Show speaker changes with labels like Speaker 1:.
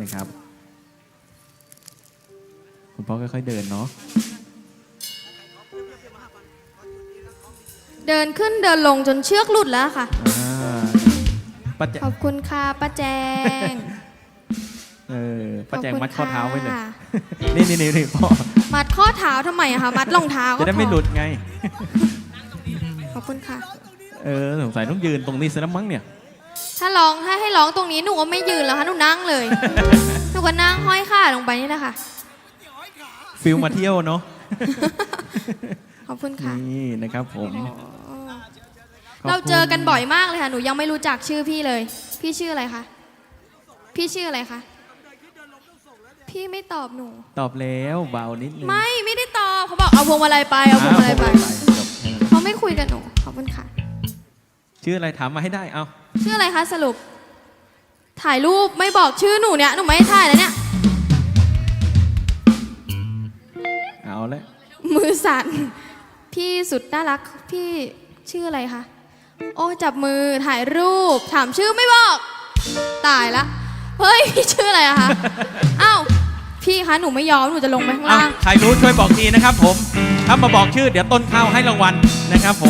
Speaker 1: นะครับ คุณพ่อค่อยๆเดินเนาะ
Speaker 2: เดินขึ้นเดินลงจนเชือกหลุดแล้วค่ะ
Speaker 1: อ่าป้าแจ
Speaker 2: ขอบคุณค่ะป้าแจง
Speaker 1: เออป้าแจง
Speaker 2: ขอบคุณ
Speaker 1: มัดข้อเท้าไว้เลย
Speaker 2: ค่ะ
Speaker 1: นี่นี่นี่นี่พ่อ
Speaker 2: มัดข้อเท้าทำไมอะคะมัดรองเท้าก็
Speaker 1: จะได้ไม่
Speaker 2: พอ
Speaker 1: หลุดไง
Speaker 2: ขอบคุณค่ะ
Speaker 1: เออสงสัยต้องยืนตรงนี้ซะแล้วมั้งเนี่ย
Speaker 2: ถ้าร้องถ้าให้ร้องตรงนี้หนูก็ไม่ยืนแล้วค่ะหนูนั่งเลย หนูก็นั่งห้อยขาลงไปนี่แหละค่ะ
Speaker 1: ฟิลมาเที่ยวเนาะ
Speaker 2: ขอบคุณค่ะ
Speaker 1: นี่นะครับผม
Speaker 2: อ๋อ
Speaker 1: ขบ
Speaker 2: เรา
Speaker 1: คุณ
Speaker 2: เจอกันบ่อยมากเลยค่ะ หนูยังไม่รู้จักชื่อพี่เลย พี่ชื่ออะไรคะ พี่ชื่ออะไรคะ พี่ไม่ตอบหนู
Speaker 1: ตอบแล้วเบานิดนึง
Speaker 2: ไม่ไม่ได้ตอบเขาบอกเอาพวงมาลัยไปเอาพวงมาลัยไป
Speaker 1: อ่าพวงมาลัยจบแค่นั้น
Speaker 2: เขาไม่คุยกับหนู ขอบคุณค่ะ
Speaker 1: ชื่ออะไรถามมาให้ได้เอา
Speaker 2: ชื่ออะไรคะสรุป ถ่ายรูปไม่บอกชื่อหนูเนี่ย หนูไม่ให้ถ่ายแล้วเนี่ย
Speaker 1: เอาละ
Speaker 2: มือสั่น พี่สุดน่ารัก พี่ชื่ออะไรคะ โอ้จับมือถ่ายรูป ถามชื่อไม่บอก ตายละ เฮ้ยพี่ชื่ออะไรอะคะ อ้าว พี่คะหนูไม่ยอม หนูจะลงไปข้าง
Speaker 1: เอา
Speaker 2: ล่าง
Speaker 1: ใครรู้ช่วยบอกทีนะครับผม ถ้ามาบอกชื่อเดี๋ยวต้นข้าวให้รางวัลนะครับผม